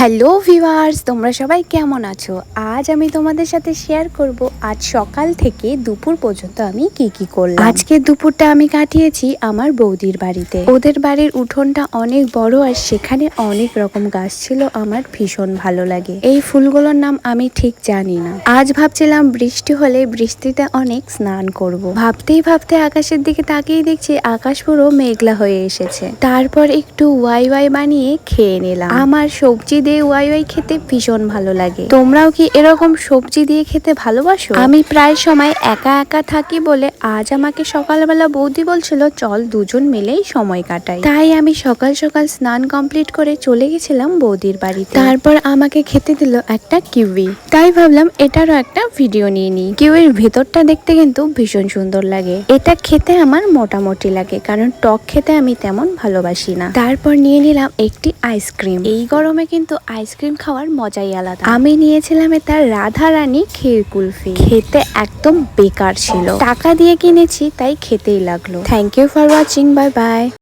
Hello viewers, তোমরা সবাই কেমন আছো? আজ আমি তোমাদের সাথে শেয়ার করব আজ সকাল থেকে দুপুর পর্যন্ত আমি কি কি করলাম। আজকে দুপুরটা আমি কাটিয়েছি আমার বৌদির বাড়িতে। ওদের বাড়ির উঠোনটা অনেক বড় আর সেখানে অনেক রকম গাছ ছিল, আমার ভীষণ ভালো লাগে। এই ফুলগুলোর নাম আমি ঠিক জানি না। আজ ভাবছিলাম বৃষ্টি হলে বৃষ্টিতে অনেক স্নান করব। ভাবতেই ভাবতে আকাশের দিকে তাকিয়ে দেখছি আকাশ পুরো মেঘলা হয়ে এসেছে। তারপর একটু ওয়াই ওয়াই বানিয়ে খেয়ে নিলাম। আমার সবজি দিয়ে ওয়াই ওয়াই খেতে ভীষণ ভালো লাগে। তোমরাও কি এরকম সবজি দিয়ে খেতে ভালোবাসো? আমি প্রায় সময় একা একা থাকি বলে আজ আমাকে সকালবেলা বৌদি বলছিল, চল দুজন মিলেই সময় কাটাই। তাই আমি সকাল সকাল স্নান কমপ্লিট করে চলে গেছিলাম বৌদির বাড়িতে। তারপর আমাকে খেতে দিল একটা কিউই। তাই ভাবলাম এটারও একটা ভিডিও নিয়ে নিই। কিউইর ভেতরটা দেখতে কিন্তু ভীষণ সুন্দর লাগে। এটা খেতে আমার মোটামুটি লাগে, কারণ টক খেতে আমি তেমন ভালোবাসি না। তারপর নিয়ে নিলাম একটি আইসক্রিম। এই গরমে কিন্তু আইসক্রিম খাওয়ার মজাই আলাদা। আমি নিয়েছিলাম এটা রাধা রানী ক্ষীর কুলফি। খেতে একদম বেকার ছিল। টাকা দিয়ে কিনেছি তাই খেতেই লাগল। Thank you for watching bye bye